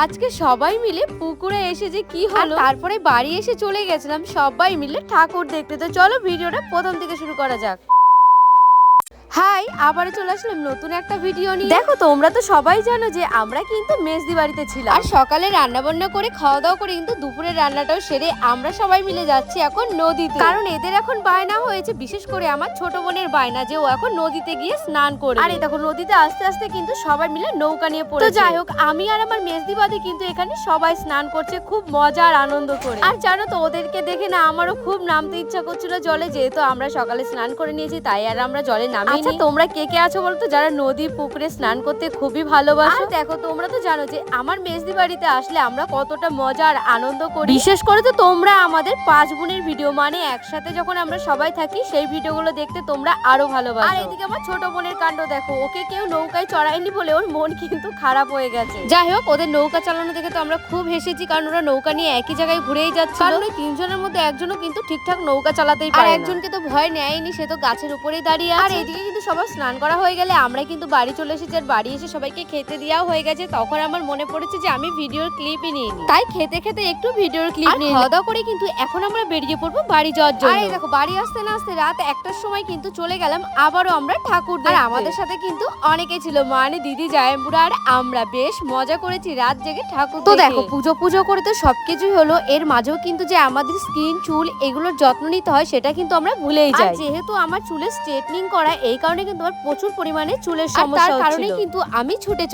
আজকে সবাই মিলে পুকুরে এসে যে কি হলো তারপরে বাড়ি এসে চলে গেছিলাম সবাই মিলে ঠাকুর দেখতে। তো চলো ভিডিওটা প্রথম থেকে শুরু করা যাক। হাই আবার চলে আসলাম নতুন একটা ভিডিও নিয়ে। দেখো তোমরা তো সবাই জানো যে আমরা কিন্তু মেজদি বাড়িতে ছিলাম। আর সকালে রান্না বান্না করে খাওয়া দাওয়া করে কিন্তু দুপুরের রান্নাটাও সেরে আমরা সবাই মিলে যাচ্ছি এখন নদীতে। কারণ এদের এখন বায়না হয়েছে বিশেষ করে আমার ছোট বোনের বায়না যে ও এখন নদীতে গিয়ে স্নান করে আর দেখো নদীতে আস্তে আস্তে কিন্তু সবাই মিলে নৌকা নিয়ে পড়ে তো যাই হোক আমি আর আমার মেজদি বাদে কিন্তু এখানে সবাই স্নান করছে খুব মজা আর আনন্দ করে। আর জানো তো ওদেরকে দেখে না আমারও খুব নামতে ইচ্ছা করছিল জলে যেহেতু আমরা সকালে স্নান করে নিয়েছি তাই আর আমরা জলে নামি আচ্ছা তোমরা কে কে আছো বলতো? যারা নদী পুকুরে স্নান করতে খুবই ভালোবাসো। দেখো তোমরা তো জানো যে আমার মেজদি বাড়িতে আসলে আমরা কতটা মজা আর আনন্দ করি। বিশেষ করে তো তোমরা আমাদের পাঁচ বোনের ভিডিও মানে একসাথে যখন আমরা সবাই থাকি সেই ভিডিওগুলো দেখতে তোমরা আরও ভালোবাসো। আর এদিকে আমার ছোট বোনের কাণ্ড দেখো ওকে কেউ নৌকায় চড়ায়নি বলে ওর মন কিন্তু খারাপ হয়ে গেছে। যাই হোক ওদের নৌকা চালানো দেখে তো আমরা খুব হেসেছি কারণ ওরা নৌকা নিয়ে একই জায়গায় ঘুরেই যাচ্ছে কারণ ওই তিনজনের মধ্যে একজনও কিন্তু ঠিকঠাক নৌকা চালাতেই পারে আর একজনকে তো ভয় নেয়নি সে তো গাছের উপরেই দাঁড়িয়ে আর এদিকে সবার স্নান করা হয়ে গেলে আমরা কিন্তু বাড়ি চলে এসেছি আর বাড়ি এসে সবাইকে খেতে দেওয়া হয়ে গেছে। তখন আমার মনে পড়েছে যে আমি ভিডিওর ক্লিপই নিই তাই খেতে খেতে একটু ভিডিওর ক্লিপ নিয়ে খাওয়া দাওয়া করে কিন্তু এখন আমরা বেরিয়ে পড়ব বাড়ি যাওয়ার জন্য। আর দেখো বাড়ি আসতে না আসতে রাত একটার সময় কিন্তু চলে গেলাম আবারও আমরা ঠাকুর আর আমাদের সাথে কিন্তু অনেকে ছিল মানে দিদি জায়াম্বুরা আর আমরা। বেশ মজা করেছি রাত জেগে ঠাকুর তো দেখো। পুজো পুজো করে তো সবকিছুই হলো এর মাঝেও কিন্তু যে আমাদের স্কিন চুল এগুলোর যত্ন নিতে হয় সেটা কিন্তু আমরা ভুলেই যাই। যেহেতু আমার চুলের স্ট্রেটনিং করা এই কারণে কিন্তু আমার প্রচুর পরিমাণে চুলের সমস্যা তার কারণে কিন্তু আমি ছুটে